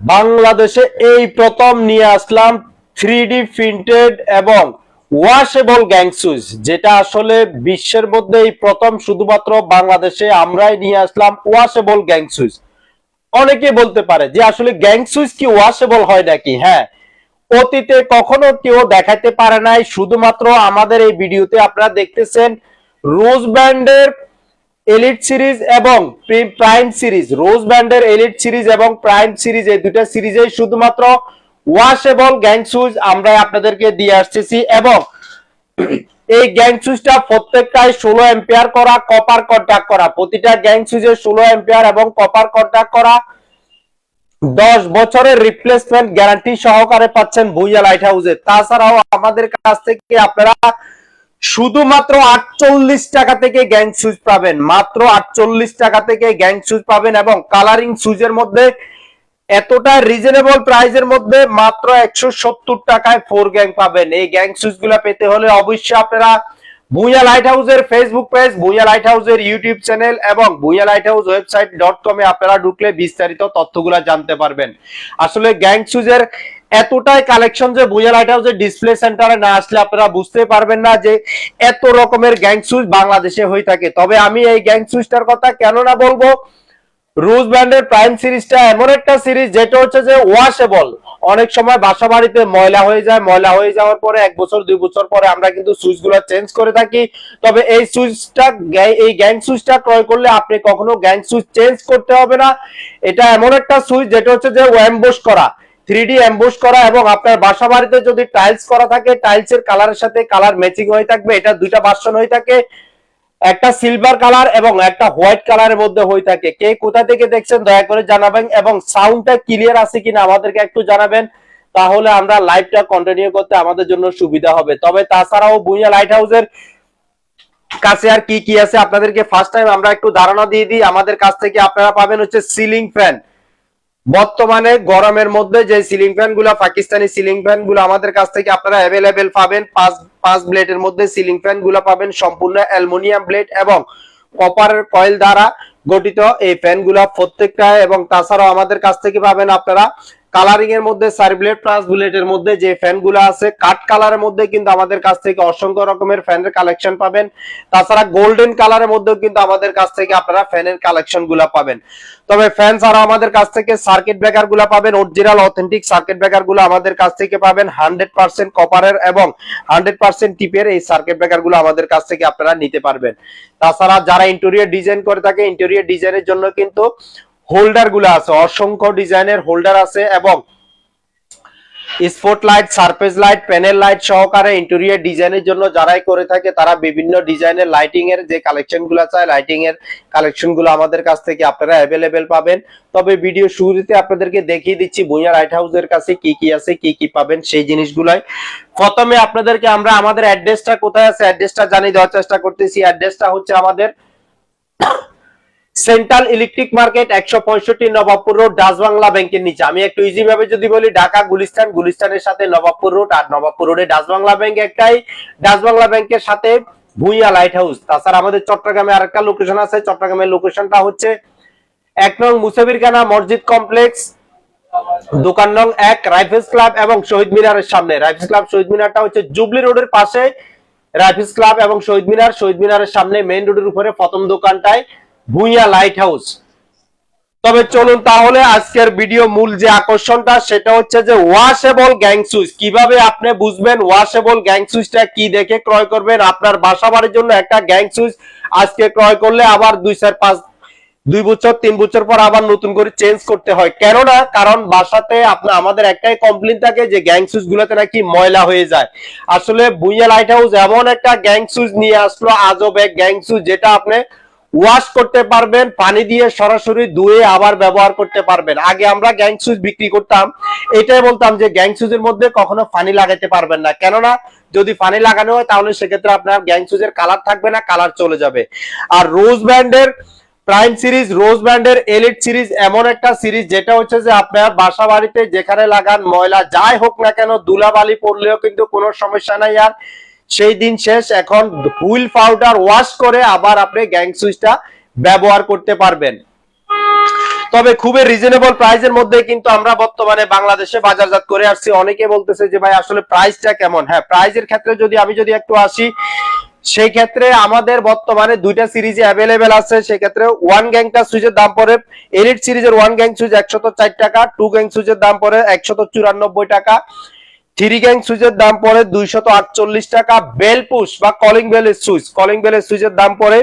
বাংলাদেশে এই প্রথম নিয়ে আসলাম থ্রি ডি প্রিন্টেড এবং ওয়াশেবল গ্যাং সুইচ, যেটা আসলে বিশ্বের মধ্যে এই প্রথম শুধুমাত্র বাংলাদেশে আমরাই নিয়ে আসলাম ওয়াশেবল গ্যাং সুইচ। অনেকে বলতে পারে যে আসলে গ্যাং সুইচ কি ওয়াশেবল হয় নাকি? হ্যাঁ অতীতে কখনো কেউ দেখাতে পারে নাই। শুধুমাত্র আমাদের এই ভিডিওতে আপনারা দেখতেছেন রোজ ব্যান্ডের এলিট সিরিজ এবং প্রাইম সিরিজ রোজ ব্যান্ডের এলিট সিরিজ এবং প্রাইম সিরিজ এই দুটা সিরিজে শুধুমাত্র ওয়াশেবল গ্যাং সুইচ আমরা আপনাদেরকে দিয়ে আসতেছি এবং এই গ্যাং সুইচটা প্রত্যেকটাই ষোলো এম্পিয়ার করা কপার কন্ট্যাক্ট করা। প্রতিটা গ্যাং সুইচে ষোলো এম্পিয়ার এবং কপার কন্ট্যাক্ট করা। দশ বছরের রিপ্লেসমেন্ট গ্যারান্টি সহকারে পাচ্ছেন ভুইয়া লাইট হাউসে তাছাড়াও আমাদের কাছ থেকে আপনারা শুধুমাত্র আটচল্লিশ টাকা থেকে গ্যাং সুইচ পাবেন। মাত্র আটচল্লিশ টাকা থেকে গ্যাং সুইচ পাবেন এবং কালারিং সুইচের মধ্যে এতটা রিজনেবল প্রাইসের মধ্যে মাত্র একশো সত্তর টাকায় ফোর গ্যাং পাবেন। এই গ্যাং সুইচগুলা পেতে হলে অবশ্যই আপনারা ভুইয়া লাইট হাউসের ফেসবুক পেজ ভুইয়া লাইট হাউসের ইউটিউব চ্যানেল এবং Bhuiya light house website dot কমে আপনারা ঢুকলে বিস্তারিত তথ্যগুলা জানতে পারবেন। আসলে গ্যাং সুইচের এতটাই কালেকশন যে ভুইয়া লাইট হাউসের ডিসপ্লে সেন্টারে না আসলে আপনারা বুঝতে পারবেন না যে এত রকমের গ্যাং সুইচ বাংলাদেশে হয়ে থাকে। তবে আমি এই গ্যাং সুইচটার কথা কেন না বলব? রুজ ব্র্যান্ডের প্রাইম সিরিজটা এমন একটা সিরিজ যেটা হচ্ছে যে ওয়াশেবল অনেক সময় বাসা বাড়িতে ময়লা হয়ে যায়, ময়লা হয়ে যাওয়ার পরে এক বছর, দুই বছর পরে আমরা কিন্তু সুইচগুলো চেঞ্জ করে থাকি। তবে এই সুইচটা এই গ্যাং সুইচটা ক্রয় করলে আপনি কখনো গ্যাং সুইচ চেঞ্জ করতে হবে না। এটা এমন একটা সুইচ যেটা হচ্ছে যে ওয়াম্বোস করা। থ্রি ডি এম্বোস করা এবং আপনার বাসা বাড়িতে যদি টাইলস করা থাকে টাইলস এর কালারের সাথে কালার ম্যাচিং হয়ে থাকবে। এটা দুইটা ভার্সন হয়ে থাকে। একটা সিলভার কালার এবং একটা হোয়াইট কালারের মধ্যে হয়ে থাকে। কে কোথা থেকে দেখছেন, দয়া করে জানাবেন এবং সাউন্ডটা ক্লিয়ার আছে কিনা আমাদেরকে একটু জানাবেন। তাহলে আমরা লাইভটা কন্টিনিউ করতে আমাদের জন্য সুবিধা হবে। তবে তাছাড়াও ভুইয়া লাইট হাউসের কাছে আর কি কি আছে, আপনাদেরকে ফার্স্ট টাইম আমরা একটু ধারণা দিয়ে দিই। আমাদের কাছ থেকে আপনারা পাবেন হচ্ছে সিলিং ফ্যান বর্তমানে গরমের মধ্যে যে সিলিং ফ্যানগুলা, পাকিস্তানি সিলিং ফ্যানগুলো আমাদের কাছ থেকে আপনারা অ্যাভেলেবেল পাবেন। পাঁচ পাঁচ ব্লেডের মধ্যে সিলিং ফ্যানগুলা পাবেন, সম্পূর্ণ অ্যালমোনিয়াম ব্লেড এবং কপার কয়েল দ্বারা গঠিত এই ফ্যানগুলা প্রত্যেকটা এবং তাছাড়াও আমাদের কাছ থেকে পাবেন আপনারা কালারিং এর মধ্যে ব্লেড প্লাস বুলেটের মধ্যে যে ফ্যানগুলো আছে কাট কালারের মধ্যে কিন্তু আমাদের কাছ থেকে অসংখ্য রকমের ফ্যানের কালেকশন পাবেন। তাছাড়া গোল্ডেন কালারের মধ্যেও কিন্তু আমাদের কাছ থেকে আপনারা ফ্যানের কালেকশনগুলা পাবেন। তবে ফ্যান ছাড়াও আমাদের কাছ থেকে সার্কিট ব্রেকারগুলা পাবেন অরিজিনাল অথেন্টিক সার্কিট ব্রেকারগুলো আমাদের কাছ থেকে পাবেন হান্ড্রেড পার্সেন্ট কপারের এবং হান্ড্রেড পার্সেন্ট টিপের এই সার্কিট ব্রেকারগুলো আমাদের কাছ থেকে আপনারা নিতে পারবেন। তাছাড়া যারা ইন্টেরিয়র ডিজাইন করে থাকে ইন্টেরিয়র ডিজাইনের জন্য কিন্তু হোল্ডারগুলো আছে, অসংখ্য ডিজাইনের হোল্ডার আছে এবং spotlight surface light panel light সহকারে ইন্টেরিয়র ডিজাইনের জন্য যারাই করে থাকে, তারা বিভিন্ন ডিজাইনের লাইটিং এর যে কালেকশনগুলো চায় লাইটিং এর কালেকশনগুলো আমাদের কাছ থেকে আপনারা অ্যাভেলেবেল পাবেন। তবে ভিডিও শুরুতে আপনাদেরকে দেখিয়ে দিচ্ছি, ভুইয়া লাইট হাউসের কাছে কি কি আছে, কি কি পাবেন সেই জিনিসগুলাই। প্রথমে আপনাদেরকে আমরা আমাদের অ্যাড্রেসটা কোথায় আছে অ্যাড্রেসটা জানিয়ে দেওয়ার চেষ্টা করতেছি। অ্যাড্রেসটা হচ্ছে আমাদের সেন্ট্রাল ইলেকট্রিক মার্কেট একশো পঁয়ষট্টি নবাবপুর রোড, ডাচ বাংলা ব্যাংকের নিচে। আমি একটু ইজি ভাবে যদি বলি, ঢাকা, গুলিস্তান, গুলিস্তানের সাথে নবাবপুর রোড আর নবাবপুর রোডে ডাচ বাংলা ব্যাংক একটাই। ডাচ বাংলা ব্যাংকের সাথে ভুইয়া লাইট হাউস তাছাড়া আমাদের চট্টগ্রামে আরেকটা লোকেশন আছে। চট্টগ্রামের লোকেশনটা হচ্ছে এক নং মুসাফিরখানা মসজিদ কমপ্লেক্স দোকান নং এক রাইফেলস ক্লাব এবং শহীদ মিনারের সামনে। রাইফেলস ক্লাব, শহীদ মিনারটা হচ্ছে জুবলি রোডের পাশে। রাইফেলস ক্লাব এবং শহীদ মিনার, শহীদ মিনারের সামনে মেইন রোডের উপরে প্রথম দোকানটায় ভুইয়া লাইট হাউস তবে চলুন তাহলে আজকের ভিডিও মূল যে আকর্ষণটা, সেটা হচ্ছে যে ওয়াশেবল গ্যাং সুইচ কীভাবে আপনি বুঝবেন ওয়াশেবল গ্যাং সুইচটা কি দেখে ক্রয় করবেন? আপনার বাসা বাড়ির জন্য একটা গ্যাং সুইচ আজকে ক্রয় করলে আবার দুই চার পাঁচ, দুই বছর, তিন বছর পর আবার নতুন করে চেঞ্জ করতে হয়। কেননা, কারণ বাসাতে আপনার আমাদের একটাই কমপ্লেন থাকে যে গ্যাং সুইচ গুলোতে নাকি ময়লা হয়ে যায়। আসলে বুইয়া লাইট হাউস এমন একটা গ্যাং সুইচ নিয়ে আসলো, আজব এক গ্যাং সুইচ যেটা আপনি ওয়াশ করতে পারবেন, পানি দিয়ে সরাসরি ধুয়ে আবার ব্যবহার করতে পারবেন। আগে আমরা গ্যাং সুইচ বিক্রি করতাম, এটাই বলতাম যে গ্যাং সুইচের মধ্যে কখনো পানি লাগাতে পারবেন না। কেননা যদি পানি লাগানো হয়, তাহলে সেক্ষেত্রে আপনার গ্যাং সুইচের কালার থাকবে না, কালার চলে যাবে। আর রোজ ব্র্যান্ডের প্রাইম সিরিজ, রোজ ব্র্যান্ডের এলিট সিরিজ এমন একটা সিরিজ, যেটা হচ্ছে যে আপনার বাসা বাড়িতে যেখানে লাগান ময়লা, যাই হোক না কেন, ধুলাবালি পড়লেও কিন্তু কোনো সমস্যা নাই। আর সেই দিন শেষ, এখন হুইল পাউডার ওয়াশ করে আবার আপনি গ্যাং সুইচটা ব্যবহার করতে পারবেন। তবে খুবই রিজনেবল প্রাইসের মধ্যে কিন্তু আমরা বর্তমানে বাংলাদেশে বাজারজাত করে আসছি। অনেকে বলতেছে যে ভাই, আসলে প্রাইসটা কেমন? হ্যাঁ প্রাইজের ক্ষেত্রে যদি আমি যদি একটু আসি, সেই ক্ষেত্রে আমাদের বর্তমানে দুইটা সিরিজে অ্যাভেলেবেল আছে। সেক্ষেত্রে ওয়ান গ্যাংটা সুইচের দাম পড়ে এলিট সিরিজের ওয়ান গ্যাং সুইচ একশত চার টাকা টু গ্যাং সুইচের দাম পড়ে একশত চুরানব্বই টাকা। থ্রি গ্যাং সুইচের দাম পড়ে দুইশত টাকা। বেল পুশ বা কলিং বেলের সুইচ। কলিং বেলের সুইচের দাম পড়ে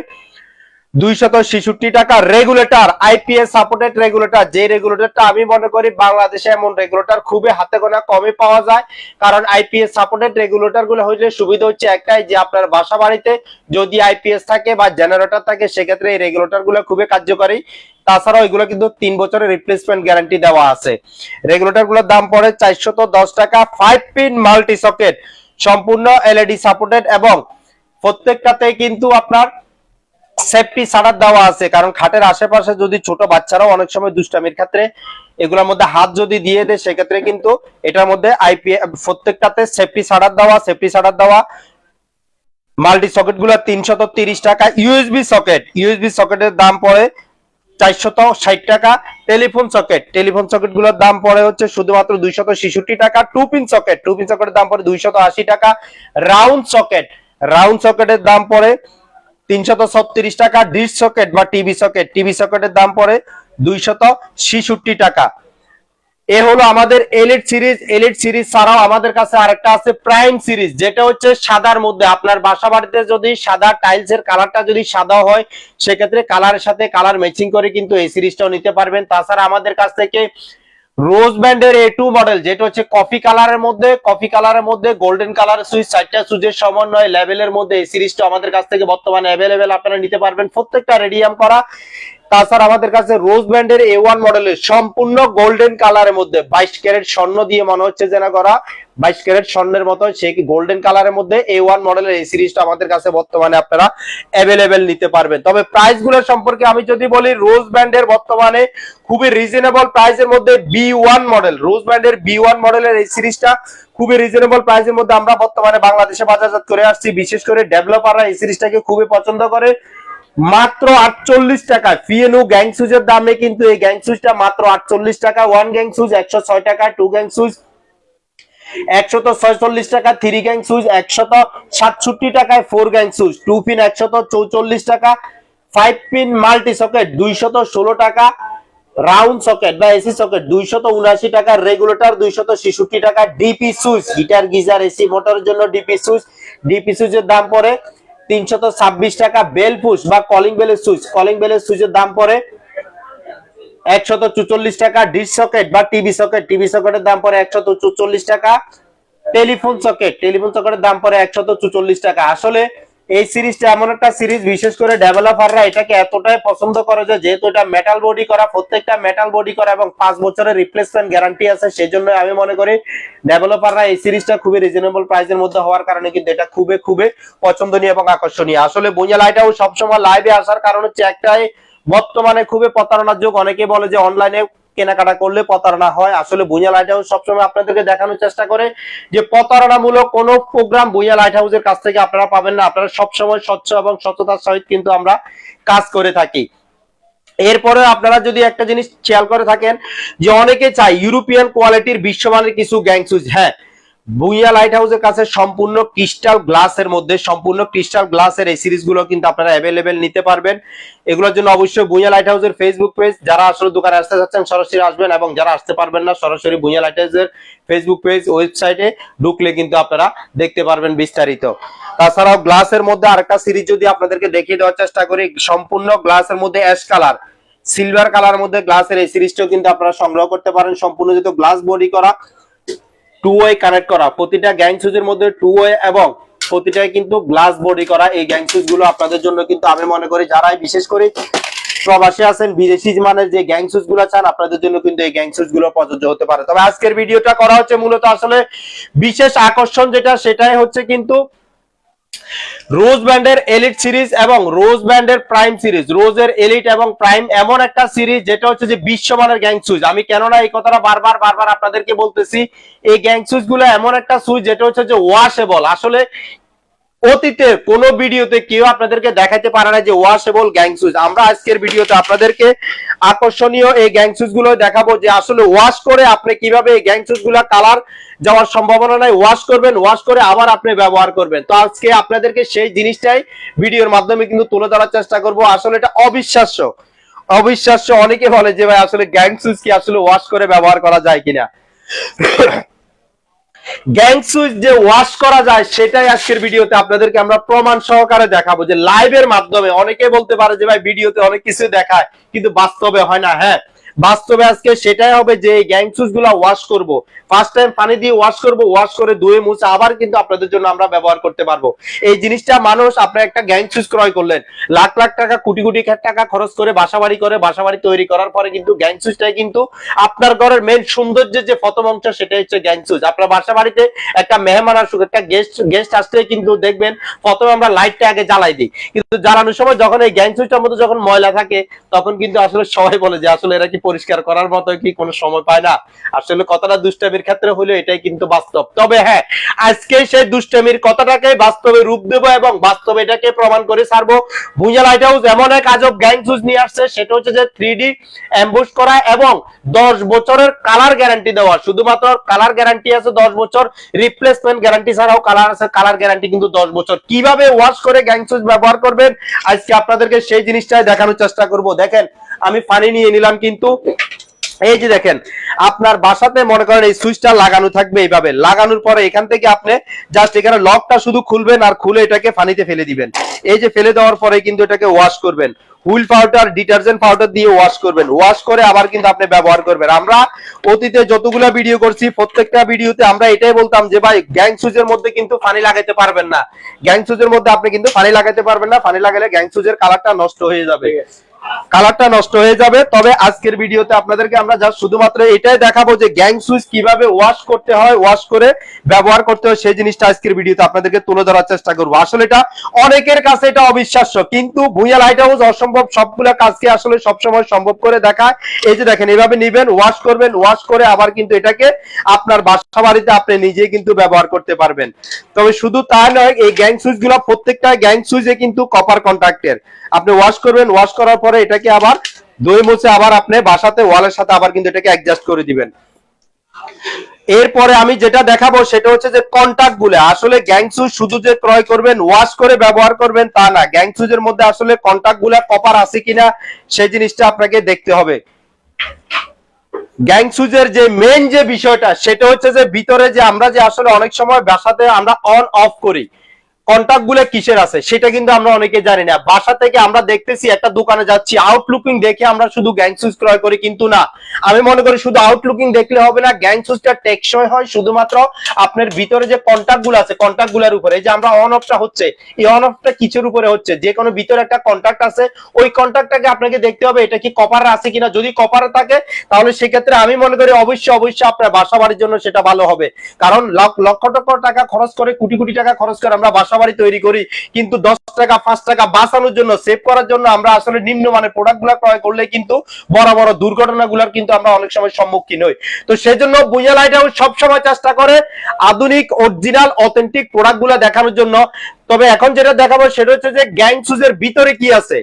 দুইশত ছেষট্টি টাকা রেগুলেটর আইপিএস সাপোর্টেড রেগুলেটর যে রেগুলেটরটা আমি মনে করি বাংলাদেশে এমন রেগুলেটর খুবই হাতে গোনা কমে পাওয়া যায়। কারণ আইপিএস সাপোর্টেড রেগুলেটরগুলো হইলে সুবিধা হচ্ছে একটাই যে আপনার বাসা বাড়িতে যদি আইপিএস থাকে বা জেনারেটর থাকে, সেক্ষেত্রে এই রেগুলেটরগুলো খুবই কার্যকরী। তাছাড়াও এগুলো কিন্তু তিন বছরের রিপ্লেসমেন্ট গ্যারান্টি দেওয়া আছে। রেগুলেটরগুলোর দাম পড়ে চারশত দশ টাকা ফাইভ পিন মাল্টি সকেট সম্পূর্ণ এলইডি সাপোর্টেড এবং প্রত্যেকটাতে কিন্তু আপনার সেফটি সাড়ার দেওয়া আছে। কারণ খাটের আশেপাশে যদি ছোট বাচ্চারাও অনেক সময় দুষ্টামির ক্ষেত্রে এগুলোর মধ্যে হাত যদি দিয়ে দেয়, সেক্ষেত্রে কিন্তু এটার মধ্যে আইপি প্রত্যেকটাতে সেফটি সাড়ার দেওয়া সেফটি সাড়ার দেওয়া। মাল্টি সকেটগুলো তিনশত তিরিশ টাকা ইউএসবি সকেট। ইউএসবি সকেটের দাম পড়ে চারশত ষাট টাকা। Telephone socket. টেলিফোন সকেটগুলোর দাম পড়ে হচ্ছে শুধুমাত্র দুইশত ছেষট্টি টাকা। Two pin socket. Two pin সকেটের দাম পড়ে দুইশত আশি টাকা। Round socket. রাউন্ড সকেটের দাম পড়ে তিনশত ছত্রিশ টাকা ডিশ সকেট বা টিভি সকেট। টিভি সকেটের দাম পড়ে দুইশত ছেষট্টি টাকা। এ হলো আমাদের এলিট সিরিজ এলিট সিরিজ ছাড়াও আমাদের কাছে আরেকটা আছে প্রাইম সিরিজ যেটা হচ্ছে সাদার মধ্যে। আপনার বাসা বাড়িতে যদি সাদা টাইলস এর কালারটা যদি সাদা হয়, সেক্ষেত্রে কালারের সাথে কালার ম্যাচিং করে কিন্তু এই সিরিজটাও নিতে পারবেন। তাছাড়া আমাদের কাছ থেকে রোজ ব্যান্ডের এ টু মডেল, যেটা হচ্ছে কফি কালারের মধ্যে, কফি কালারের মধ্যে, গোল্ডেন কালার সুইচ, চারটা সুইচের সমন্বয় লেভেলের মধ্যে এই সিরিজটা আমাদের কাছ থেকে বর্তমানে অ্যাভেলেবেল আপনারা নিতে পারবেন। প্রত্যেকটা রেডিয়াম করা। তাছাড়া আমাদের কাছে রোজ ব্যান্ডের এ ওয়ান মডেলের সম্পূর্ণ গোল্ডেন কালারের মধ্যে বাইশ ক্যারেট স্বর্ণ দিয়ে মনে হচ্ছে যে না করা। বাইশ ক্যারেট স্বর্ণের মতো সে কি গোল্ডেন কালারের মধ্যে এ ওয়ান মডেলের এই সিরিজটা আমাদের কাছে বর্তমানে আপনারা অ্যাভেলেবেল নিতে পারবেন। তবে প্রাইসগুলো সম্পর্কে আমি যদি বলি রোজ ব্যান্ডের বর্তমানে খুবই রিজনেবল প্রাইসের মধ্যে বি ওয়ান মডেল রোজ ব্যান্ডের বি ওয়ান মডেলের এই সিরিজটা খুবই রিজনেবল প্রাইসের মধ্যে আমরা বর্তমানে বাংলাদেশে বাজারজাত করে আসছি। বিশেষ করে ডেভেলপাররা এই সিরিজটাকে খুবই পছন্দ করে। মাত্র আটচল্লিশ টাকা। ফিএনউ গ্যাং সুজের দামে কিন্তু এই গ্যাং সুজটা মাত্র আটচল্লিশ টাকা। ওয়ান গ্যাং সুজ একশো ছয় টাকা, টু গ্যাং সুজ একশত ছয়চল্লিশ টাকা, থ্রি গ্যাং সুজ একশত সাতষট্টি টাকায় ফোর গ্যাং সুজ। টু পিন একশত চৌচল্লিশ টাকা, ফাইভ পিন মাল্টি সকেট দুইশত ষোলো টাকা, রাউন্ড সকেট বা এসি সকেট দুইশত উনআশি টাকা, রেগুলেটর দুইশত ছেষট্টি টাকা, DP switch heater, geyser, AC, মোটরের জন্য ডিপি সুইচ ডিপি সুইচের দাম পড়ে তিনশত ছাব্বিশ টাকা বেল পুশ বা কলিং বেলের সুইচ কলিং বেলের সুইচের দাম পড়ে একশত চুচল্লিশ টাকা ডিশ সকেট বা টিভি সকেট টিভি সকেটের দাম পড়ে একশত চুচল্লিশ টাকা। টেলিফোন সকেট টেলিফোন সকেটের দাম পড়ে একশত চুচল্লিশ টাকা। আসলে এই সিরিজটা এমন একটা সিরিজ, বিশেষ করে ডেভেলপাররা এটাকে এতটাই পছন্দ করে যে যেহেতু এটা মেটাল বডি করা, প্রত্যেকটা মেটাল বডি করা এবং পাঁচ বছরের রিপ্লেসমেন্ট গ্যারান্টি আছে সেই জন্য আমি মনে করি ডেভেলপাররা এই সিরিজটা খুবই রিজনেবল প্রাইসের মধ্যে হওয়ার কারণে কিন্তু এটা খুবই খুবই পছন্দনীয় এবং আকর্ষণীয়। আসলে বুঞ্জা লাইটাও সবসময় লাইভে আসার কারণ হচ্ছে একটাই, বর্তমানে খুবই প্রতারণার যুগ। অনেকে বলে যে অনলাইনে কেনাকাটা করলে প্রতারণা হয়। আসলে বুইয়া লাইট হাউস সবসময় আপনাদেরকে দেখানোর চেষ্টা করে যে প্রতারণামূলক কোনো প্রোগ্রাম বুইয়া লাইট হাউসের কাছ থেকে আপনারা পাবেন না। আপনারা সবসময় স্বচ্ছ এবং সততার সহিত কিন্তু আমরা কাজ করে থাকি। এরপরে আপনারা যদি একটা জিনিস খেয়াল করে থাকেন যে অনেকে চাই ইউরোপিয়ান কোয়ালিটির বিশ্বমানের কিছু গ্যাংসুজ হ্যাঁ বুইয়া লাইট হাউসের কাছে সম্পূর্ণ ক্রিস্টাল গ্লাসের মধ্যে, সম্পূর্ণ ক্রিস্টাল গ্লাসের এই সিরিজগুলো কিন্তু আপনারা অ্যাভেলেবেল নিতে পারবেন। এগুলোর জন্য অবশ্যই বুইয়া লাইট হাউসের ফেসবুক পেজ যারা আসলে দোকানে আসতে যাচ্ছেন সরাসরি আসবেন এবং যারা আসতে পারবেন না, সরাসরি বুইয়া লাইট হাউসের ফেসবুক পেজ ওয়েবসাইটে ঢুকলে কিন্তু আপনারা দেখতে পারবেন বিস্তারিত। তাছাড়াও গ্লাসের মধ্যে আরেকটা সিরিজ যদি আপনাদেরকে দেখিয়ে দেওয়ার চেষ্টা করি, সম্পূর্ণ গ্লাসের মধ্যে অ্যাশ কালার সিলভার কালার মধ্যে গ্লাসের এই সিরিজটাও কিন্তু আপনারা সংগ্রহ করতে পারেন। সম্পূর্ণ যেহেতু গ্লাস বডি করা টু ওয়ে কানেক্ট করা। প্রতিটা গ্যাং সুইচের মধ্যে টু ওয়ে এবং প্রতিটাই কিন্তু গ্লাস বডি করা এই গ্যাং সুইচগুলো আপনাদের জন্য কিন্তু আমি মনে করি যারাই, বিশেষ করে প্রবাসী আছেন, বিদেশি মানের যে গ্যাং সুইচগুলো চান, আপনাদের জন্য কিন্তু এই গ্যাং সুইচগুলো প্রযোজ্য হতে পারে। তবে আজকের ভিডিওটা করা হচ্ছে মূলত আসলে বিশেষ আকর্ষণ যেটা, সেটাই হচ্ছে কিন্তু রোজ ব্যান্ডের এলিট সিরিজ এবং রোজ ব্যান্ডের প্রাইম সিরিজ রোজের এলিট এবং প্রাইম এমন একটা সিরিজ যেটা হচ্ছে যে বিশ্বমানের গ্যাং সুইচ আমি কেননা এই কথাটা বারবার বারবার আপনাদেরকে বলতেছি, এই গ্যাং সুইচগুলো এমন একটা সুইচ যেটা হচ্ছে যে ওয়াশেবল আসলে অতীতে কোন ভিডিওতে কেউ আপনাদেরকে দেখাতে পারে না যে ওয়াশেবল গ্যাং সুজ আমরা আজকের ভিডিওতে আপনাদেরকে আকর্ষণীয় এই গ্যাং সুজগুলো দেখাবো যে আসলে ওয়াশ করে আপনি কীভাবে এই গ্যাং সুজগুলা কালার যাওয়ার সম্ভাবনা নাই। ওয়াশ করবেন ওয়াশ করে আবার আপনি ব্যবহার করবেন। তো আজকে আপনাদেরকে সেই জিনিসটাই ভিডিওর মাধ্যমে কিন্তু তুলে ধরার চেষ্টা করব। আসলে এটা অবিশ্বাস্য। অবিশ্বাস্য। অনেকে বলে যে ভাই, আসলে গ্যাং সুজ কি আসলে ওয়াশ করে ব্যবহার করা যায় কিনা? গ্যাং সুইচ যে ওয়াশ করা যায়, সেটাই আজকের ভিডিওতে আপনাদেরকে আমরা প্রমাণ সহকারে দেখাবো যে লাইভের মাধ্যমে অনেকে বলতে পারে যে ভাই, ভিডিওতে অনেক কিছু দেখায়, কিন্তু বাস্তবে হয় না হ্যাঁ। বাস্তবে আজকে সেটাই হবে যে এই গ্যাং সুইচগুলা ওয়াশ করব। ফার্স্ট টাইম পানি দিয়ে ওয়াশ করব ওয়াশ করে ধুয়ে মুছে আবার কিন্তু আপনাদের জন্য আমরা ব্যবহার করতে পারব। এই জিনিসটা মানুষ, আপনার একটা গ্যাং সুইচ ক্রয় করলেন। লাখ লাখ টাকা, কোটি কোটি টাকা খরচ করে বাসাবাড়ি করে, বাসাবাড়ি তৈরি করার পরে কিন্তু গ্যাং সুইচটাই কিন্তু আপনার ঘরের মেন সৌন্দর্যের যে প্রথম অংশ সেটা হচ্ছে গ্যাং সুইচ আপনার বাসা বাড়িতে একটা মেহমান আসুক, একটা গেস্ট গেস্ট আসলে কিন্তু দেখবেন প্রথমে আমরা লাইটটা আগে জ্বালাই দিই। কিন্তু জ্বালানোর সময় যখন এই গ্যাং সুইচটার মধ্যে যখন ময়লা থাকে, তখন কিন্তু আসলে সবাই বলে যে আসলে এরা কি পরিষ্কার করার মতো কি কোনো সময় পায় না। আসলে কথাটা দুষ্টামির ক্ষেত্রে হলো এটাই কিন্তু বাস্তব। তবে হ্যাঁ আজকে সেই দুষ্টামির কথাটাকে বাস্তবে রূপ দেব এবং বাস্তবে এটাকে প্রমাণ করে ছাড়বো। ভুঁজা লাইট হাউস এমন এক আজব গ্যাং সুইচ নিয়ে আসছে, সেটা হচ্ছে যে থ্রি ডি অ্যাম্বুশ করা এবং দশ বছরের কালার গ্যারান্টি দেওয়া। শুধুমাত্র কালার গ্যারান্টি আছে দশ বছর রিপ্লেসমেন্ট গ্যারান্টি ছাড়াও কালার আছে কালার গ্যারান্টি কিন্তু দশ বছর। কীভাবে ওয়াশ করে গ্যাং সুইচ ব্যবহার করবেন? আজকে আপনাদেরকে সেই জিনিসটাই দেখানোর চেষ্টা করব। দেখেন আমি পানি নিয়ে নিলাম কিন্তু, এই যে দেখেন, আপনার বাসাতে মনে করেন এই সুইচটা লাগানো থাকবে এইভাবে। লাগানোর পরে এখান থেকে আপনি জাস্ট এখানে লকটা শুধু খুলবেন আর খুলে এটাকে পানিতে ফেলে দিবেন। এই যে ফেলে দেওয়ার পরে কিন্তু এটাকে ওয়াশ করবেন। হুইল পাউডার, ডিটারজেন্ট পাউডার দিয়ে ওয়াশ করবেন। ওয়াশ করে আবার কিন্তু আপনি ব্যবহার করবেন। আমরা অতীতে যতগুলা ভিডিও করছি, প্রত্যেকটা ভিডিওতে আমরা এটাই বলতাম যে ভাই, গ্যাং সুজের মধ্যে কিন্তু পানি লাগাইতে পারবেন না। গ্যাং সুজের মধ্যে আপনি কিন্তু পানি লাগাইতে পারবেন না। পানি লাগালে গ্যাং সুজের কালারটা নষ্ট হয়ে যাবে। কালারটা নষ্ট হয়ে যাবে। তবে আজকের ভিডিওতে আপনাদেরকে আমরা জাস্ট শুধুমাত্র এটাই দেখাবো যে গ্যাং সুইচ কীভাবে ওয়াশ করতে হয়, ওয়াশ করে ব্যবহার করতে হয়, সেই জিনিসটা আজকের ভিডিওতে আপনাদেরকে তুলে ধরার চেষ্টা করব। আসলে এটা অনেকের কাছে এটা অবিশ্বাস্য, কিন্তু ভুইয়া লাইট হাউস অসম্ভব সবগুলো কাজকে আসলে সবসময় সম্ভব করে দেখায়। এই যে দেখেন, এভাবে নিবেন, ওয়াশ করবেন, ওয়াশ করে আবার কিন্তু এটাকে আপনার বাসা বাড়িতে আপনি নিজেই কিন্তু ব্যবহার করতে পারবেন। তবে শুধু তাই নয়, এই গ্যাং সুইচগুলো প্রত্যেকটা গ্যাং সুইচে কিন্তু কপার কন্ট্রাক্টের আপনি ওয়াশ করবেন, ওয়াশ করার পরে এটাকে আবার দই মুছে আবার আপনি বাসাতে, ওয়ালের সাথে আবার কিন্তু এটাকে অ্যাডজাস্ট করে দিবেন। এরপরে আমি যেটা দেখাবো সেটা হচ্ছে যে কন্টাক্টগুলো আসলে গ্যাং সুইচ শুধু যে ক্রয় করবেন ওয়াশ করে ব্যবহার করবেন তা না। গ্যাং সুইচের মধ্যে আসলে কন্টাক্টগুলা কপার আছে কিনা সেই জিনিসটা আপনাকে দেখতে হবে। গ্যাং সুজের যে মেন যে বিষয়টা, সেটা হচ্ছে যে ভিতরে যে আমরা যে আসলে অনেক সময় বাসাতে আমরা অন অফ করি। কন্টাক্টগুলো কিসের আছে? সেটা কিন্তু আমরা অনেকে জানি না। বাসা থেকে আমরা দেখতেছি, একটা দোকানে যাচ্ছি আউটলুকিং দেখে আমরা শুধু গ্যাং সুইচ ক্রয় করি, কিন্তু না। আমি মনে করি শুধু আউটলুকিং দেখলে হবে না গ্যাং সুইচটা টেকসই হয়, শুধুমাত্র আপনার ভিতরে যে কন্টাক্টগুলো আছে কন্টাক্টগুলোর উপরে। যে আমরা অন অফটা হচ্ছে, এই অন অফটা কিছুর উপরে হচ্ছে? যে কোনো ভিতরে একটা কন্টাক্ট আছে, ওই কন্টাক্টটাকে আপনাকে দেখতে হবে, এটা কি কপার আছে কিনা? যদি কপারে থাকে, তাহলে সেক্ষেত্রে আমি মনে করি অবশ্যই অবশ্যই আপনার বাসা বাড়ির জন্য সেটা ভালো হবে। কারণ লক্ষ লক্ষ লক্ষ টাকা খরচ করে, কোটি কোটি টাকা খরচ করে আমরা বাসা বাড়ি তৈরি করি, কিন্তু দশ টাকা, পাঁচ টাকা বাঁচানোর জন্য সেভ করার জন্য আমরা আসলে নিম্নমানের প্রোডাক্টগুলা ক্রয় করলে কিন্তু বড় বড় দুর্ঘটনাগুলার কিন্তু আমরা অনেক সময় সম্মুখীন হই। তো সেই জন্য বুঝা লাইট হাউস সবসময় চেষ্টা করে আধুনিক অরিজিনাল অথেন্টিক প্রোডাক্টগুলা দেখানোর জন্য। তবে এখন যেটা দেখাবো সেটা হচ্ছে যে গ্যাং সুজের ভিতরে কি আছে?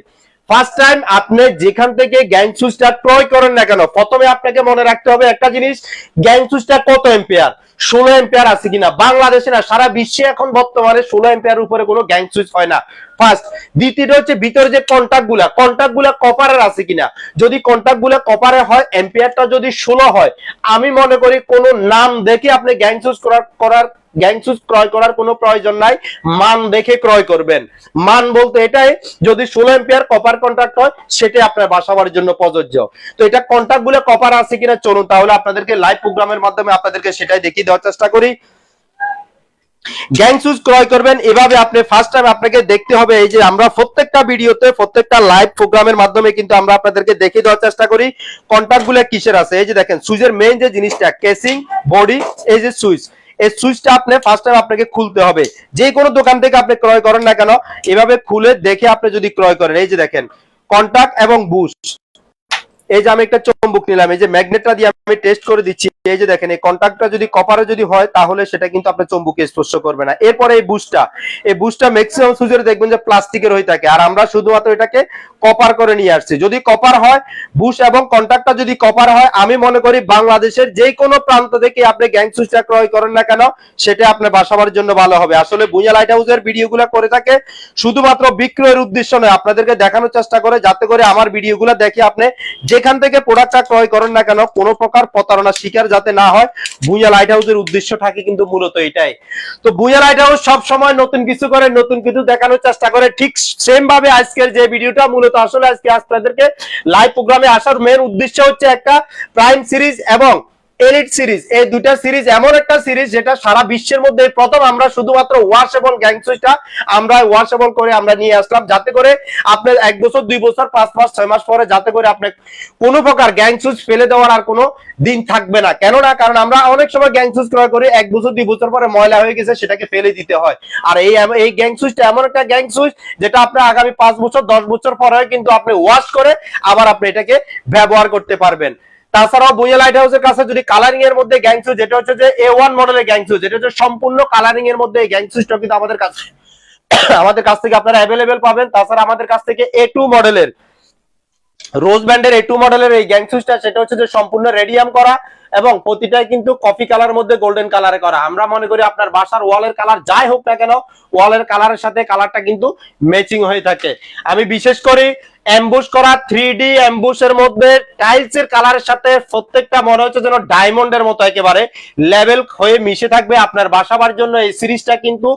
ফার্স্ট টাইম আপনি যেখান থেকে গ্যাং সুইচটা ক্রয় করেন না কেন, প্রথমে আপনাকে মনে রাখতে হবে একটা জিনিস, গ্যাং সুইচটা কত এম্পিয়ার ষোলো এম্পিয়ার আছে কিনা? বাংলাদেশে না, সারা বিশ্বে এখন বর্তমানে ষোলো এম্পিয়ার উপরে কোনো গ্যাং সুইচ হয় না। ফার্স্ট দ্বিতীয়টা হচ্ছে ভিতরে যে কন্ট্যাক্টগুলা কন্ট্যাক্টগুলা কপারের আছে কিনা? যদি কন্ট্যাক্টগুলা কপারে হয় এম্পিয়ারটা যদি ষোলো হয়, আমি মনে করি কোনো নাম দেখে আপনি গ্যাং সুইচ করার করার গ্যাং ক্রয় করার কোনো প্রয়োজন নাই। মান দেখে ক্রয় করবেন। মান বলতে এটাই, যদি ষোলো এম্পিয়ার কপার কন্ট্রাক্ট হয়, সেটাই আপনার বাসাবার জন্য প্রযোজ্য। তো এটা কন্ট্রাক্টগুলো কপার আছে কিনা চলুন, তাহলে আপনাদেরকে লাইভ প্রোগ্রামের মাধ্যমে আপনাদেরকে সেটাই দেখিয়ে দেওয়ার চেষ্টা করি। গ্যাং সুজ ক্রয় করবেন, এভাবে আপনি ফার্স্ট টাইম আপনাকে দেখতে হবে। এই যে আমরা প্রত্যেকটা ভিডিওতে, প্রত্যেকটা লাইভ প্রোগ্রামের মাধ্যমে কিন্তু আমরা আপনাদেরকে দেখিয়ে দেওয়ার চেষ্টা করি। কন্ট্যাক্টগুলো কিসের আছে? এই যে দেখেন সুইজের মেইন যে জিনিসটা কেসিং বডি এই যে সুইচ। এই সুইচটা আপনি ফার্স্ট টাইম আপনাকে খুলতে হবে। যে কোনো দোকান থেকে আপনি ক্রয় করেন না কেন, এভাবে খুলে দেখে আপনি যদি ক্রয় করেন, এই যে দেখেন কন্টাক্ট এবং বুস্ট এই যে আমি একটা চুম্বক নিলাম, এই যে ম্যাগনেটটা দিয়ে আমি টেস্ট করে দিচ্ছি, এই যে দেখেন, এই কন্ট্যাক্টটা যদি কপারে যদি হয়, তাহলে সেটা কিন্তু আপনার চুম্বকে স্পর্শ করবে না। এরপরে এই বুস্টটা এই বুস্টটা ম্যাক্সিমাম সুজের দেখবেন যে প্লাস্টিকের হয়ে থাকে। আর আমরা শুধুমাত্র এটাকে কপার করে নিয়ে আসছি। যদি কপার হয় বুশ এবং কন্ট্যাক্টটা যদি কপার হয়, আমি মনে করি বাংলাদেশের যে কোনো প্রান্ত থেকে আপনি গ্যাং সুইচটা ক্রয় করেন না কেন, সেটা আপনার বাসাবার জন্য ভালো হবে। আসলে বুয়া লাইট হাউসের ভিডিওগুলো করে থাকে, শুধুমাত্র বিক্রয়ের উদ্দেশ্য নয়, আপনাদেরকে দেখানোর চেষ্টা করে, যাতে করে আমার ভিডিওগুলো দেখে আপনি যেখান থেকে প্রোডাক্টটা ক্রয় করেন না কেন, কোনো প্রকার প্রতারণা শিকার যাতে না হয়, ভুইয়া লাইট হাউসের উদ্দেশ্য থাকে কিন্তু মূলত এটাই। তো ভুইয়া লাইট হাউস সব সময় নতুন কিছু করে, নতুন কিছু দেখানোর চেষ্টা করে, ঠিক সেম ভাবে আজকের যে ভিডিওটা মূলত আসলে আজকে আপনাদেরকে লাইভ প্রোগ্রামে আসার মেন উদ্দেশ্য হচ্ছে একটা প্রাইম সিরিজ এবং এলিট সিরিজ এই দুটা সিরিজ এমন একটা সিরিজ যেটা সারা বিশ্বের মধ্যে প্রথম আমরা শুধুমাত্র ওয়াশেবল গ্যাং সুইচটা আমরা ওয়াশেবল করে আমরা নিয়ে আসলাম, যাতে করে আপনার এক বছর, দুই বছর, পাঁচ মাস, ছয় মাস পরে যাতে করে আপনি কোনো প্রকার গ্যাং ফেলে দেওয়ার আর কোনো দিন থাকবে না। কেননা, কারণ আমরা অনেক সময় গ্যাং ক্রয় করি, এক বছর, দুই বছর পরে ময়লা হয়ে গেছে, সেটাকে ফেলে দিতে হয়। আর এই এই গ্যাং সুইচটা এমন একটা গ্যাং সুইচ যেটা আপনার আগামী পাঁচ বছর, দশ বছর পরে কিন্তু আপনি ওয়াশ করে আবার আপনি এটাকে ব্যবহার করতে পারবেন। তাছাড়াও বুয়া লাইট হাউসের কাছে যদি কালারিং এর মধ্যে গ্যাং সুইচ যেটা হচ্ছে যে এ ওয়ান মডেলের গ্যাং সুইচ যেটা হচ্ছে সম্পূর্ণ কালারিং এর মধ্যে এই গ্যাং কিন্তু আমাদের কাছে আমাদের কাছ থেকে আপনারা অ্যাভেলেবেল পাবেন। তাছাড়া আমাদের কাছ থেকে এ টু মডেলের রোজ ব্যান্ডের এ টু মডেলের এই গ্যাং সুইচটা সেটা হচ্ছে যে সম্পূর্ণ রেডিয়াম করা। এবং প্রতিটাই কিন্তু কফি কালার মধ্যে গোল্ডেন কালারে করা। আমরা মনে করি আপনার বাসার ওয়ালের কালার যাই হোক না কেন, ওয়ালের কালারের সাথে কালারটা কিন্তু ম্যাচিং হয়ে থাকে। আমি বিশেষ করে অ্যাম্বুশ করা থ্রি ডি অ্যাম্বুশের মধ্যে টাইলস এর কালারের সাথে প্রত্যেকটা মনে হচ্ছে যেন ডায়মন্ডের মতো একেবারে লেভেল হয়ে মিশে থাকবে আপনার বাসাবার জন্য। এই সিরিজটা কিন্তু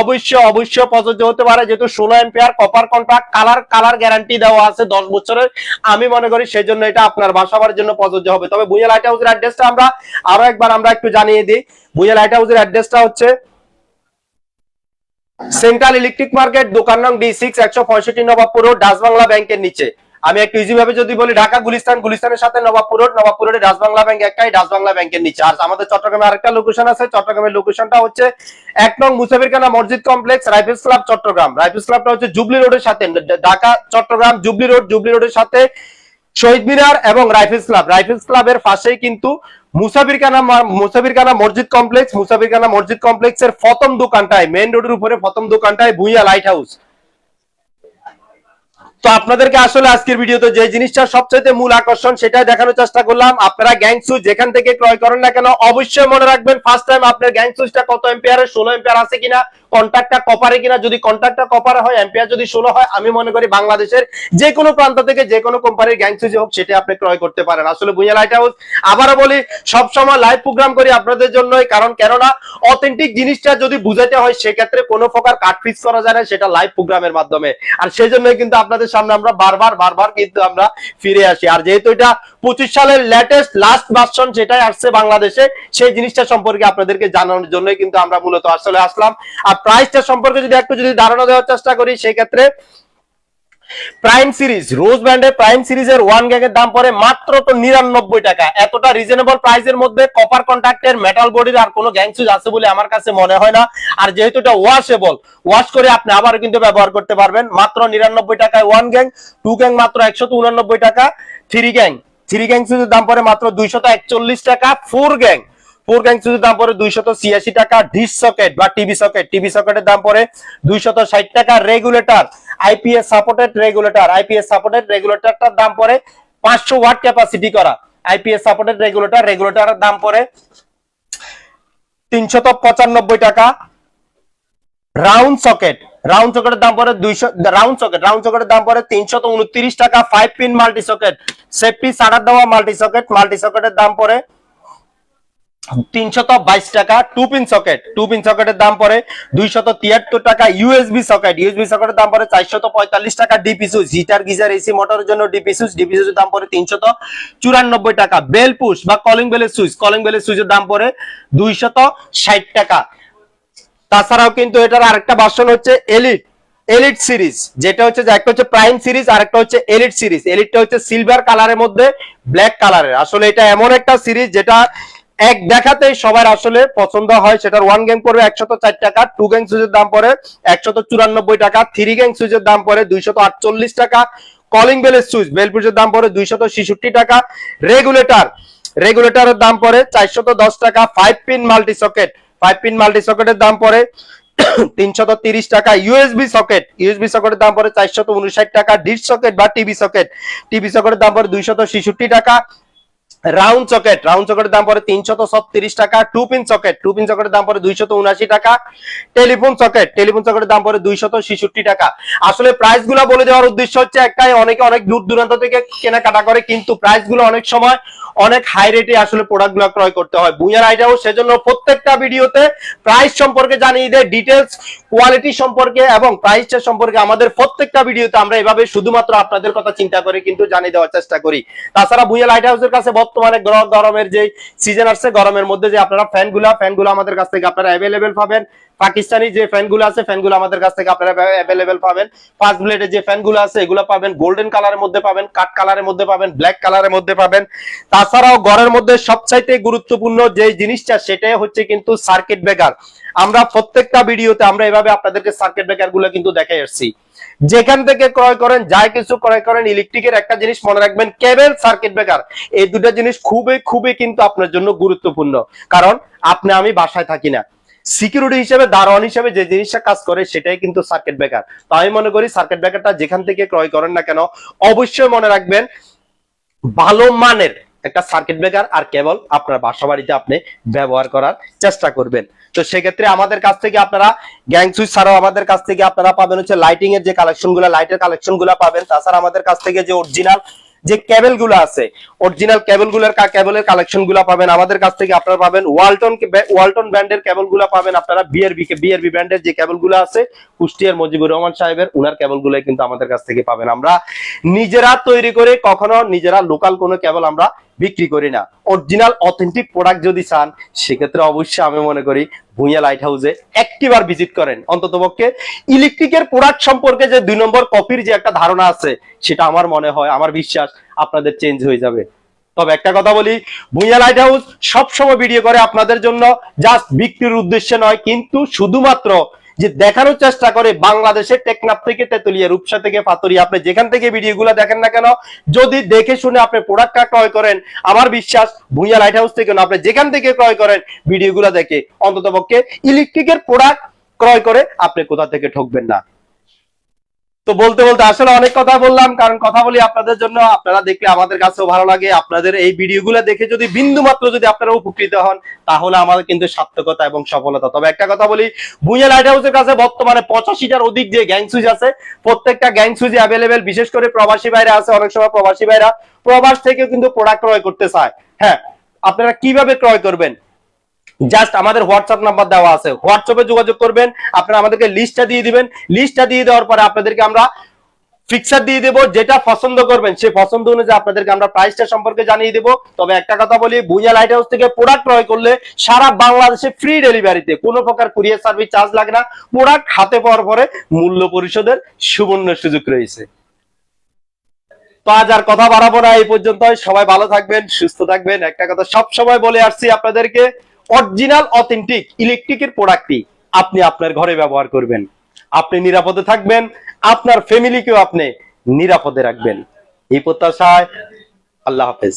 অবশ্যই অবশ্যই প্রযোজ্য হতে পারে। যেহেতু ষোলো ampere copper contract colour colour guarantee দেওয়া আছে দশ বছরের। আমি মনে করি সেই জন্য এটা আপনার বাসাবার জন্য প্রযোজ্য হবে। তবে বুয়া লাইট হাউসের অ্যাড্রেসটা আমরা আরও একবার আমরা একটু জানিয়ে দিই। বুয়া লাইট হাউসের অ্যাড্রেসটা হচ্ছে সেন্ট্রাল ইলেকট্রিক মার্কেট দোকান নং ডি সিক্স একশো পঁয়ষট্টি নবাবপুর রোড ডাচবাংলা ব্যাংকের নিচে। আমি একটু ইজি ভাবে যদি বলি, ঢাকা, গুলিস্তান, গুলিস্তানের সাথে নবাবপুর রোড, নবাবপুর রোডে ডাচবাংলা ব্যাংক একটাই ডাচবাংলা ব্যাংকের নিচে। আর আমাদের চট্টগ্রামে আরেকটা লোকেশন আছে, চট্টগ্রামের লোকেশনটা হচ্ছে এক নং মুসাফিরখানা মসজিদ complex rifles club Chattogram. Rifles ক্লাবটা হচ্ছে জুবলি রোডের সাথে, Dhaka, Chattogram, jubilee road, jubilee রোডের সাথে শহীদ মিনার এবং রাইফেলস ক্লাব। রাইফেলস ক্লাবের পাশেই কিন্তু মুসাফিরখানা মুসাফিরখানা মসজিদ কমপ্লেক্স। মুসাফিরখানা মসজিদ কমপ্লেক্সের প্রথম দোকানটায়, মেইন রোডের উপরে প্রথম দোকানটায় ভুইয়া লাইট হাউস। তো আপনাদেরকে আসলে আজকের ভিডিওতে যে জিনিসটা সবচেয়ে মূল আকর্ষণ সেটা দেখানোর চেষ্টা করলাম। আপনারা গ্যাং সুইচ যেখান থেকে ক্রয় করেন না কেন, অবশ্যই মনে রাখবেন ফার্স্ট টাইম আপনার গ্যাং সুইচটা কত এম্পিয়ারের ষোলো এম্পিয়ার আছে কিনা কন্ট্যাক্টটা কপারে কিনা, যদি কন্ট্যাক্টটা কপারে হয় এম্পিয়ার যদি ষোলো হয়, আমি মনে করি বাংলাদেশের যে কোনো প্রান্ত থেকে যে কোনো কোম্পানির গ্যাং হোক, সেটা আপনি ক্রয় করতে পারেন। আসলে বুঝে লাইট হাউস আবারও বলি সব সময় লাইভ প্রোগ্রাম করি আপনাদের জন্যই, কারণ কেননা অথেন্টিক জিনিসটা যদি বুঝাতে হয়, সেক্ষেত্রে কোনো প্রকার কাট ফিক্স করা যায় না, সেটা লাইভ প্রোগ্রামের মাধ্যমে। আর সেই জন্যই কিন্তু আপনাদের সামনে আমরা বারবার বারবার কিন্তু আমরা ফিরে আসি। আর যেহেতু এটা পঁচিশ সালের লেটেস্ট লাস্ট ভার্সন যেটাই আসছে বাংলাদেশে, সেই জিনিসটা সম্পর্কে আপনাদেরকে জানানোর জন্যই কিন্তু আমরা মূলত আসলে আসলাম। আর প্রাইসটা সম্পর্কে যদি একটু যদি ধারণা দেওয়ার চেষ্টা করি সেই ক্ষেত্রে প্রাইম সিরিজ রোজ ব্র্যান্ডের প্রাইম সিরিজের ওয়ান গ্যাং এর দাম পড়ে মাত্র তো নিরানব্বই টাকা। এতটা রিজনেবল প্রাইসের মধ্যে কপার কন্ট্যাক্টের মেটাল বডির আর কোনো গ্যাং সুইচ আছে বলে আমার কাছে মনে হয় না। আর যেহেতু এটা ওয়াশেবল ওয়াশ করে আপনি আবার কিন্তু ব্যবহার করতে পারবেন। মাত্র নিরানব্বই টাকায় ওয়ান গ্যাং টু গ্যাং মাত্র উনানব্বই টাকা থ্রি গ্যাং থ্রি গ্যাং সুইচের দাম পড়ে মাত্র দুইশত একচল্লিশ টাকা, ফোর গ্যাং। ফোর গ্যাং সুইচের দাম পড়ে দুইশত ছিয়াশি টাকা ডিশ সকেট বা টিভি সকেট। টিভি সকেটের দাম পড়ে দুইশত ষাট টাকা, regulator. IPS supported regulator. IPS supported রেগুলেটরটার দাম পড়ে পাঁচশো ওয়াট ক্যাপাসিটি করা। আইপিএস সাপোর্টেড রেগুলেটর, রেগুলেটরের দাম পড়ে তিনশত পঁচানব্বই টাকা। Round socket. রাউন্ড সকেটের দাম পড়ে দুইশো, রাউন্ড সকেট। রাউন্ড সকেটের দাম পড়ে তিনশত উনত্রিশ টাকা, five pin multi socket. Safety shutter দেওয়া মাল্টি সকেট মাল্টি সকেটের দাম পড়ে তিনশত বাইশ টাকা two pin socket two pin সকেটের দাম পড়ে দুইশত তিয়াত্তর টাকা ইউএসবি সকেট ইউএসবি সকেটের দাম পড়ে চারশত পঁয়তাল্লিশ টাকা DP switch heater geyser AC মোটরের জন্য ডিপি সুইচ ডিপি সুইচের দাম পড়ে তিনশত চুরানব্বই টাকা বেল পুশ বা কলিং বেলের সুইচ কলিং বেলের সুইচের দাম পড়ে দুইশত ষাট টাকা। তাছাড়াও কিন্তু এটার আরেকটা ভার্সন হচ্ছে এলিট এলিট সিরিজ যেটা হচ্ছে একটা হচ্ছে প্রাইম সিরিজ আর একটা হচ্ছে এলিট সিরিজ এলিটটা হচ্ছে সিলভার কালারের মধ্যে ব্ল্যাক কালারের আসলে এটা এমন একটা সিরিজ যেটা এক দেখাতেই সবার আসলে পছন্দ হয়। সেটার ওয়ান গেম পড়বে একশত চার টাকা টু গ্যাং সুইচের দাম পড়ে একশত চুরানব্বই টাকা থ্রি গ্যাং সুইচের দাম পড়ে দুইশত আটচল্লিশ টাকা। কলিং বেলের সুইচ বেল পুজোর দাম পড়ে দুইশত ছেষট্টি টাকা। রেগুলেটর রেগুলেটরের দাম পড়ে চারশত দশ টাকা। Five pin multi socket five pin multi সকেটের দাম পড়ে তিনশত তিরিশ টাকা ইউএসবি সকেট ইউএসবি সকেটের দাম পড়ে চারশত উনষাট টাকা। ডিশ সকেট বা টিভি সকেট টিভি সকেটের দাম পড়ে দুইশত ছেষট্টি টাকা। রাউন্ড সকেট রাউন্ড সকেটের দাম পড়ে তিনশত ছত্রিশ টাকা। Two pin socket two pin সকেটের দাম পড়ে দুইশত উনআশি টাকা। টেলিফোন সকেট টেলিফোন সকেটের দাম পড়ে দুইশত ছেষট্টি টাকা। আসলে প্রাইসগুলো বলে দেওয়ার উদ্দেশ্য হচ্ছে একটাই, অনেকে অনেক দূর দূরান্ত থেকে কেনাকাটা করে, কিন্তু প্রাইসগুলো অনেক সময় অনেক হাই রেটে আসলে প্রোডাক্টগুলো ক্রয় করতে হয়। বুইয়ার আইডিয়াও সেজন্য প্রত্যেকটা ভিডিওতে প্রাইস সম্পর্কে জানিয়ে দেয় ডিটেলস কোয়ালিটি সম্পর্কে এবং প্রাইসটা সম্পর্কে আমাদের প্রত্যেকটা ভিডিওতে আমরা এভাবে শুধুমাত্র আপনাদের কথা চিন্তা করে কিন্তু জানিয়ে দেওয়ার চেষ্টা করি। তাছাড়া বুইয়া লাইট হাউসের কাছে বর্তমানে গর- গরমের যে সিজন আসছে, গরমের মধ্যে যে আপনারা ফ্যানগুলা ফ্যানগুলো আমাদের কাছ থেকে আপনারা অ্যাভেলেবেল পাবেন। পাকিস্তানি যে ফ্যানগুলো আছে ফ্যানগুলো আমাদের কাছ থেকে আপনারা অ্যাভেলেবেল পাবেন। ফার্স্ট বুলেটের যে ফ্যানগুলো আছে, এগুলো পাবেন। গোল্ডেন কালারের মধ্যে পাবেন কাট কালারের মধ্যে পাবেন ব্ল্যাক কালারের মধ্যে পাবেন। তাছাড়াও ঘরের মধ্যে সবচাইতে গুরুত্বপূর্ণ যে জিনিসটা, সেটাই হচ্ছে কিন্তু সার্কিট ব্রেকার আমরা প্রত্যেকটা ভিডিওতে আমরা এভাবে আপনাদেরকে সার্কিট ব্রেকারগুলো কিন্তু দেখাই আসছি। যেখান থেকে ক্রয় করেন, যাই কিছু ক্রয় করেন ইলেকট্রিকের একটা জিনিস মনে রাখবেন কেবল সার্কিট ব্রেকার এই দুটো জিনিস খুবই খুবই কিন্তু আপনার জন্য গুরুত্বপূর্ণ। কারণ, আপনি, আমি বাসায় থাকি না। সিকিউরিটি হিসেবে, দারোয়ান হিসেবে যে জিনিসটা কাজ করে, সেটাই কিন্তু সার্কিট ব্রেকার তো আমি মনে করি সার্কিট ব্রেকারটা যেখান থেকে ক্রয় করেন না কেন, অবশ্যই মনে রাখবেন, ভালো মানের একটা সার্কিট ব্রেকার আর কেবল আপনার বাসা বাড়িতে আপনি ব্যবহার করার চেষ্টা করবেন। তো সেক্ষেত্রে আমাদের কাছ থেকে আপনারা গ্যাং সুইচ ছাড়াও আমাদের কাছ থেকে আপনারা পাবেন হচ্ছে লাইটিং এর যে কালেকশনগুলো লাইটের কালেকশনগুলো পাবেন। তাছাড়া আমাদের কাছ থেকে যে অরিজিনাল যে কেবলগুলো আছে অরিজিনাল কেবলগুলোর কেবলের কালেকশনগুলো পাবেন। আমাদের কাছ থেকে আপনারা পাবেন ওয়ালটন ওয়ালটন ব্র্যান্ডের কেবলগুলো পাবেন আপনারা বিআরবি কে বিআরবি ব্র্যান্ডের যে কেবলগুলো আছে, কুষ্টিয়ার মজিবুর রহমান সাহেবের, উনার কেবলগুলো কিন্তু আমাদের কাছ থেকে পাবেন। আমরা নিজেরা তৈরি করে কখনো নিজেরা লোকাল কোনো কেবল আমরা বিক্রি করি না। অরিজিনাল অথেন্টিক প্রোডাক্ট যদি চান, সেক্ষেত্রে অবশ্যই আমি মনে করি ভুঁইয়া লাইট হাউসে একটিবার ভিজিট করেন। অন্তত পক্ষে ইলেকট্রিকের প্রোডাক্ট সম্পর্কে যে দুই নম্বর কপির যে একটা ধারণা আছে, সেটা আমার মনে হয়, আমার বিশ্বাস আপনাদের চেঞ্জ হয়ে যাবে। তবে একটা কথা বলি, ভুঁইয়া লাইট হাউস সবসময় ভিডিও করে আপনাদের জন্য জাস্ট বিক্রির উদ্দেশ্যে নয়, কিন্তু শুধুমাত্র যে দেখানোর চেষ্টা করে বাংলাদেশের টেকনাফ থেকে তেতুলিয়া রূপসা থেকে পাতুরি আপনি যেখান থেকে ভিডিওগুলো দেখেন না কেন, যদি দেখে শুনে আপনি প্রোডাক্টটা ক্রয় করেন, আমার বিশ্বাস ভুঁইয়া লাইট হাউস থেকে আপনি যেখান থেকে ক্রয় করেন, ভিডিওগুলো দেখে অন্তত পক্ষে ইলেকট্রিকের প্রোডাক্ট ক্রয় করে আপনি কোথা থেকে ঠকবেন না। তো বলতে বলতে আসলে অনেক কথা বললাম, কারণ কথা বলি আপনাদের জন্য। আপনারা দেখলে আমাদের কাছেও ভালো লাগে। আপনাদের এই ভিডিওগুলো দেখে যদি বিন্দু মাত্র যদি আপনারা উপকৃত হন, তাহলে আমাদের কিন্তু সার্থকতা এবং সফলতা। তবে একটা কথা বলি ভুঁইয়া লাইট হাউসের কাছে বর্তমানে পঁচাশিটার অধিক যে গ্যাং সুইচ আছে, প্রত্যেকটা গ্যাং সুইচ অ্যাভেলেবেল বিশেষ করে প্রবাসী ভাইরা আছে, অনেক সময় প্রবাসী ভাইরা প্রবাস থেকেও কিন্তু প্রোডাক্ট ক্রয় করতে চায়। হ্যাঁ আপনারা কীভাবে ক্রয় করবেন? জাস্ট আমাদের হোয়াটসঅ্যাপ নাম্বার দেওয়া আছে। হোয়াটসঅ্যাপে যোগাযোগ করবেন, আপনারা আমাদেরকে লিস্টটা দিয়ে দিবেন। লিস্টটা দিয়ে দেওয়ার পরে আপনাদেরকে আমরা ফিক্সার দিয়ে দেবো, যেটা পছন্দ করবেন। সেই পছন্দ অনুযায়ী আপনাদেরকে আমরা প্রাইসটা সম্পর্কে জানিয়ে দেবো। তবে একটা কথা বলি, ভুঁইয়া লাইট হাউস থেকে প্রোডাক্ট ক্রয় করলে সারা বাংলাদেশে ফ্রি ডেলিভারিতে কোনো প্রকার কুরিয়ার সার্ভিস চার্জ লাগে না। প্রোডাক্ট হাতে পাওয়ার পরে মূল্য পরিশোধের সুবর্ণ সুযোগ রয়েছে। তো আজ আর কথা বাড়াবো না, এই পর্যন্ত সবাই ভালো থাকবেন, সুস্থ থাকবেন। একটা কথা সব সময় বলে আসছি আপনাদেরকে অরিজিনাল অথেন্টিক ইলেকট্রিকের প্রোডাক্টটি আপনি আপনার ঘরে ব্যবহার করবেন। আপনি নিরাপদে থাকবেন, আপনার ফ্যামিলিকেও আপনি নিরাপদে রাখবেন। এই প্রত্যাশায় আল্লাহ হাফেজ।